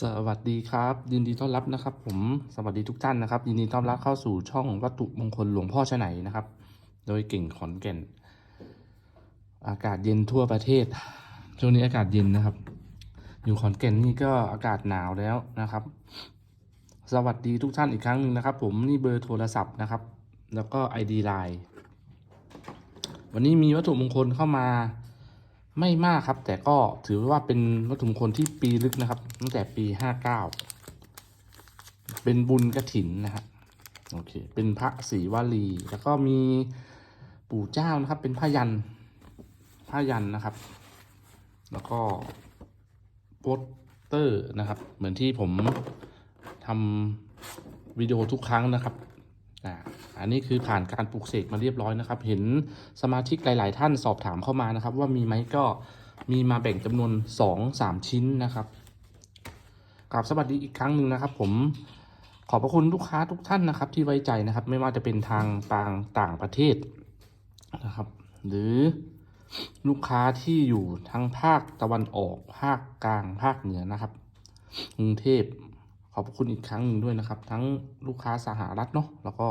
สวัสดีครับ ยินดีต้อนรับนะครับ ผมสวัสดีทุกท่านนะครับ ยินดีต้อนรับเข้าสู่ช่องวัตถุมงคลหลวงพ่อชไหนนะครับ โดยเก่งขอนแก่น อากาศเย็นทั่วประเทศช่วงนี้อากาศเย็นนะครับ อยู่ขอนแก่นนี่ก็อากาศหนาวแล้วนะครับ สวัสดีทุกท่านอีกครั้งหนึ่งนะครับ ผมนี่เบอร์โทรศัพท์นะครับ แล้วก็ ID Line วันนี้มีวัตถุมงคลเข้ามา ไม่มากครับ แต่ก็ถือว่าเป็นวัตถุมงคลที่ปีลึกนะครับ ตั้งแต่ปีห้าเก้าเป็นบุญกระถินนะฮะโอเค เป็นพระศรีวลี แล้วก็มีปู่เจ้านะครับ เป็นพระยันพระยันนะครับ แล้วก็โปสเตอร์นะครับ เหมือนที่ผมทำวิดีโอทุกครั้งนะครับ อันนี้คือผ่านการปลูกเสกมาเรียบร้อยนะครับ เห็นสมาชิกหลาย ๆ ท่านสอบถามเข้ามานะครับ ว่ามีไหมก็มีมาแบ่งจำนวน 2-3 ชิ้นนะครับกราบสวัสดีอีกครั้งหนึ่งนะครับ ผมขอบพระคุณลูกค้าทุกท่านนะครับ ที่ไว้ใจนะครับ ไม่ว่าจะเป็นทางต่างต่างประเทศนะครับ หรือลูกค้าที่อยู่ทั้งภาคตะวันออก ภาคกลาง ภาคเหนือนะครับกรุงเทพขอบคุณอีกครั้งหนึ่งด้วยนะครับ ทั้งลูกค้าสหรัฐเนาะแล้วก็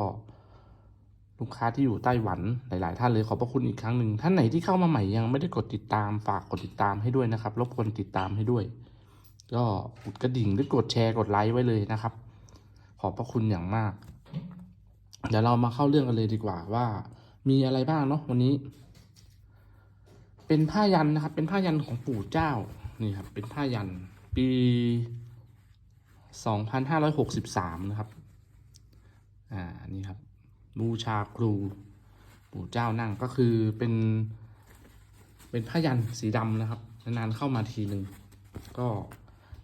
ลูกค้าที่อยู่ไต้หวันหลาย ๆ ท่านเลยขอบพระคุณอีกครั้งหนึ่งท่านไหนที่เข้ามาใหม่ยังไม่ได้กดติดตามฝากกดติดตามให้ด้วยนะครับรบกวนติดตามให้ด้วย ก็กดกระดิ่งหรือกดแชร์กดไลค์ไว้เลยนะครับ ขอบพระคุณอย่างมาก เดี๋ยวเรามาเข้าเรื่องกันเลยดีกว่าว่า มีอะไรบ้างเนาะวันนี้ เป็นผ้ายันนะครับ เป็นผ้ายันของปู่เจ้านี่ครับ เป็นผ้ายันปี2563นะครับ อ่านี่ครับ บูชาครู ปู่เจ้านั่งก็คือเป็น เป็นผ้ายันสีดำนะครับ นานๆเข้ามาทีหนึ่งก็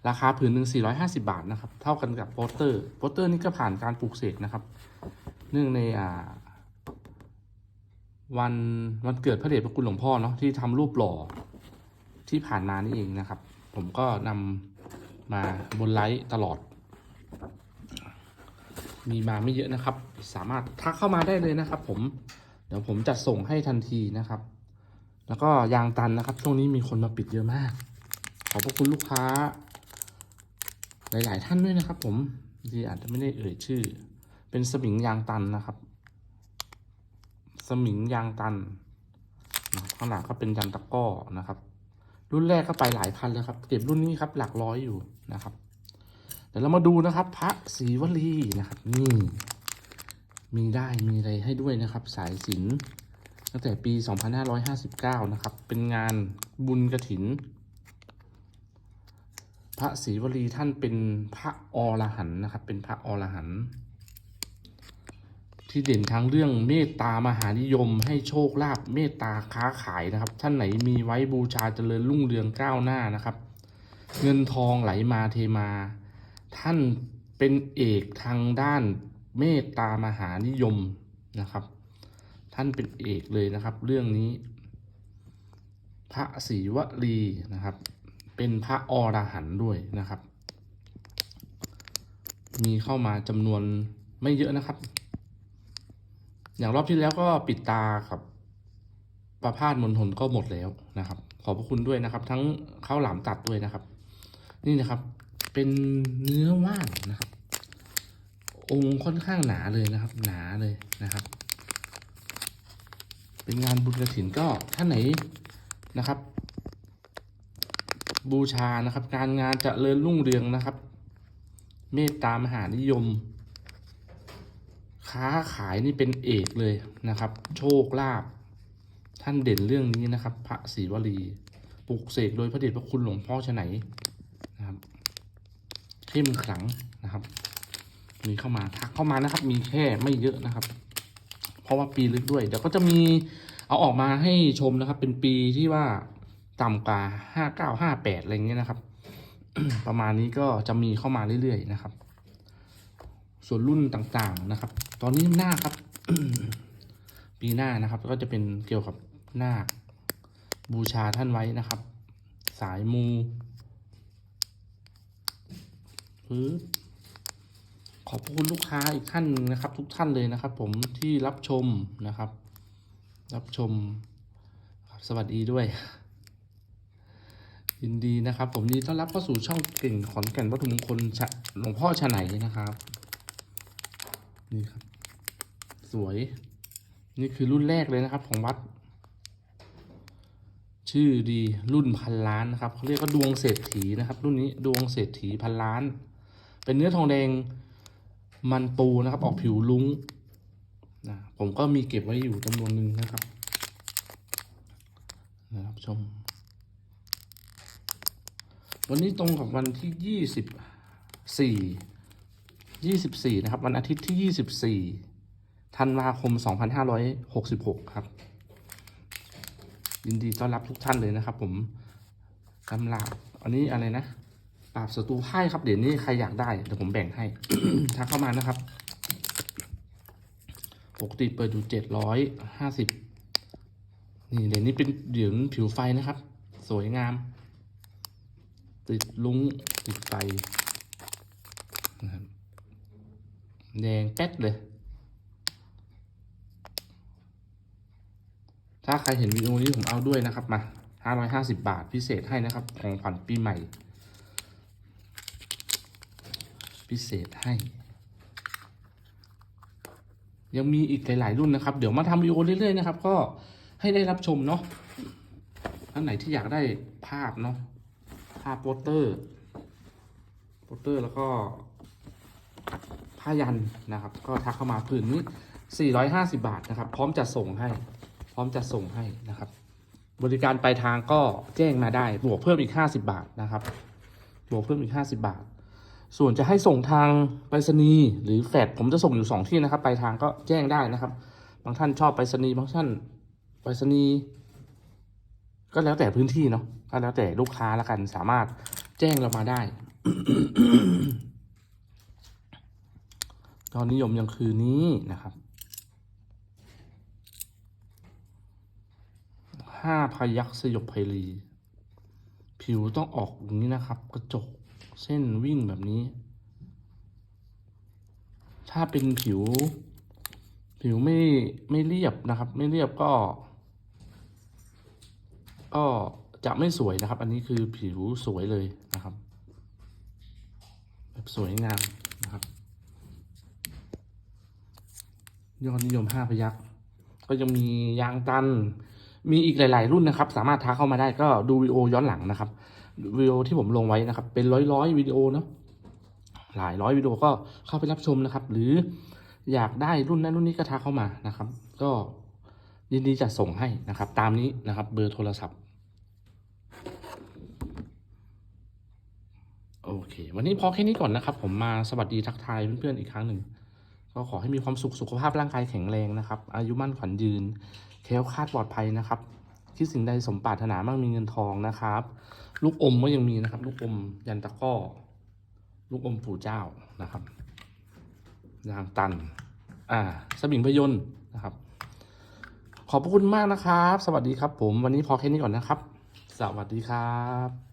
ราคาผืนหนึ่ง450 บาทนะครับ เท่ากันกับโปสเตอร์โปสเตอร์นี่ก็ผ่านการปลูกเสกนะครับ เนื่องในอ่าวันวันเกิดพระเดชพระคุณหลวงพ่อเนาะที่ทำรูปหล่อที่ผ่านมานี่เองนะครับ ผมก็นำมาบนไลฟ์ตลอด มีมาไม่เยอะนะครับ สามารถทักเข้ามาได้เลยนะครับ ผม เดี๋ยวผมจะส่งให้ทันทีนะครับ แล้วก็ยางตันนะครับ ช่วงนี้มีคนมาปิดเยอะมาก ขอบพระคุณลูกค้า หลาย ๆ ท่านด้วยนะครับ ผมที่อาจจะไม่ได้เอ่ยชื่อ เป็นสมิงยางตันนะครับ สมิงยางตัน ข้างหลังก็เป็นยันตะก้อนะครับ รุ่นแรกก็ไปหลายพันแล้วครับ เก็บรุ่นนี้ครับ หลักร้อยอยู่นะครับ ดี๋ยวเรามาดูนะครับ พระศรีวลีนะครับนี่มีได้มีอะไรให้ด้วยนะครับ สายสิญจนตั้งแต่ปี 2559 นะครับ เป็นงานบุญกระถิน พระศรีวลีท่านเป็นพระอรหันต์นะครับ เป็นพระอรหันต์ที่เด่นทั้งเรื่องเมตตามหานิยม ให้โชคลาภเมตตาค้าขายนะครับ ท่านไหนมีไว้บูชาเจริญรุ่งเรืองก้าวหน้านะครับ เงินทองไหลมาเทมา ท่านเป็นเอกทางด้านเมตตามหานิยมนะครับ ท่านเป็นเอกเลยนะครับ เรื่องนี้ พระศรีวลีนะครับ เป็นพระอรหันต์ด้วยนะครับ มีเข้ามาจำนวนไม่เยอะนะครับ อย่างรอบที่แล้วก็ปิดตากับประพาสมณฑลก็หมดแล้วนะครับ ขอบพระคุณด้วยนะครับ ทั้งข้าวหลามตัดด้วยนะครับ นี่นะครับ เป็นเนื้อว่านนะครับ องค์ค่อนข้างหนาเลยนะครับ หนาเลยนะครับ เป็นงานบุญกระถินก็ท่านไหนนะครับ บูชานะครับ การงานจะเริญรุ่งเรืองนะครับ เมตตามหานิยม ค้าขายนี่เป็นเอกเลยนะครับ โชคลาภท่านเด่นเรื่องนี้นะครับ พระศรีวลีปลุกเสกโดยพระเดชพระคุณหลวงพ่อชไหน เข้มขลังนะครับ มีเข้ามาทักเข้ามานะครับ มีแค่ไม่เยอะนะครับ เพราะว่าปีลึกด้วยเดี๋ยวก็จะมีเอาออกมาให้ชมนะครับ เป็นปีที่ว่าต่ำกว่าห้าเก้าห้าแปดอะไรเงี้ยนะครับ ประมาณนี้ก็จะมีเข้ามาเรื่อยๆนะครับ ส่วนรุ่นต่างๆนะครับ ตอนนี้หน้าครับ ปีหน้านะครับ ก็จะเป็นเกี่ยวกับหน้าบูชาท่านไว้นะครับ สายมู ขอบคุณลูกค้าอีกท่านนะครับ ทุกท่านเลยนะครับ ผมที่รับชมนะครับ รับชมสวัสดีด้วย ยินดีนะครับ ผมนดีต้อนรับเข้าสู่ช่องเก่งขอนแก่นวัตถุมงคลชะหลวงพ่อชะไหนนะครับ นี่ครับ สวย นี่คือรุ่นแรกเลยนะครับ ของวัด ชื่อดีรุ่นพันล้านนะครับเขาเรียกว่าดวงเศรษฐีนะครับ รุ่นนี้ดวงเศรษฐีพันล้าน เป็นเนื้อทองแดงมันปูนะครับ ออกผิวลุ้งนะผมก็มีเก็บไว้อยู่จำนวนหนึ่งนะครับนะครับชม วันนี้ตรงกับวันที่ยี่สิบสี่ยี่สิบสี่นะครับ วันอาทิตย์ที่ยี่สิบสี่ธันวาคมสองพันห้าร้อยหกสิบหกครับ ยินดีต้อนรับทุกท่านเลยนะครับ ผมกำลาบอันนี้อะไรนะ ปราบศัตรูไพ่ครับเดี๋ยวนี้ใครอยากได้เดี๋ยวผมแบ่งให้ทักเข้ามานะครับ ปกติเปิดอยู่เจ็ดร้อยห้าสิบนี่เดี๋ยวนี้เป็นเหรียญผิวไฟนะครับ สวยงาม ติดลุงติดไฟนะครับแดงแป๊ดเลย ถ้าใครเห็นวิดีโอนี้ผมเอาด้วยนะครับมา 550 บาทพิเศษให้นะครับ ของขวัญปีใหม่ พิเศษให้ ยังมีอีกหลาย ๆ รุ่นนะครับ เดี๋ยวมาทำวิดีโอเรื่อย ๆ นะครับ ก็ให้ได้รับชมเนาะท่านไหนที่อยากได้ภาพเนาะภาพโปสเตอร์โปสเตอร์แล้วก็ผ้ายันนะครับ ก็ทักเข้ามาผืนนี้450 บาทนะครับ พร้อมจะส่งให้ พร้อมจะส่งให้นะครับ บริการปลายทางก็แจ้งมาได้ บวกเพิ่มอีก 50 บาทนะครับ บวกเพิ่มอีก 50 บาท ส่วนจะให้ส่งทางไปรษณีย์หรือแฟดผมจะส่งอยู่ 2 ที่นะครับปลายทางก็แจ้งได้นะครับ บางท่านชอบไปรษณีย์บางท่านไปรษณีย์ก็แล้วแต่พื้นที่เนาะก็แล้วแต่ลูกค้าละกันสามารถแจ้งเรามาได้ตอนนิยมยังคือนี้นะครับห้าพยักสยบไพลีผิวต้องออกอย่างนี้นะครับ กระจก เส้นวิ่งแบบนี้ ถ้าเป็นผิว ผิวไม่ไม่เรียบนะครับ ไม่เรียบก็ ก็จะไม่สวยนะครับ อันนี้คือผิวสวยเลยนะครับ แบบสวยงามนะครับ ยอดนิยมห้าพยักก็ยังมียางตัน มีอีกหลาย ๆ รุ่นนะครับ สามารถทักเข้ามาได้ก็ดูวิดีโอย้อนหลังนะครับวิดีโอที่ผมลงไว้นะครับ เป็นร้อยร้อยๆวิดีโอเนาะหลายร้อยวิดีโอก็เข้าไปรับชมนะครับ หรืออยากได้รุ่นนั้นรุ่นนี้ก็ทักเข้ามานะครับ ก็ยินดีจะส่งให้นะครับ ตามนี้นะครับ เบอร์โทรศัพท์ โอเค วันนี้พอแค่นี้ก่อนนะครับ ผมมาสวัสดีทักทายเพื่อนๆอีกครั้งหนึ่ง ก็ขอให้มีความสุขสุขภาพร่างกายแข็งแรงนะครับ อายุมั่นขวัญยืนแคล้วคลาดปลอดภัยนะครับคิดสิ่งใดสมปรารถนามั่งมีเงินทองนะครับ ลูกอมก็ยังมีนะครับ ลูกอมยันตะก้อ ลูกอมปู่เจ้านะครับยางตัน อ่า สบิงพยนต์นะครับ ขอบพระคุณมากนะครับ สวัสดีครับผม วันนี้พอแค่นี้ก่อนนะครับ สวัสดีครับ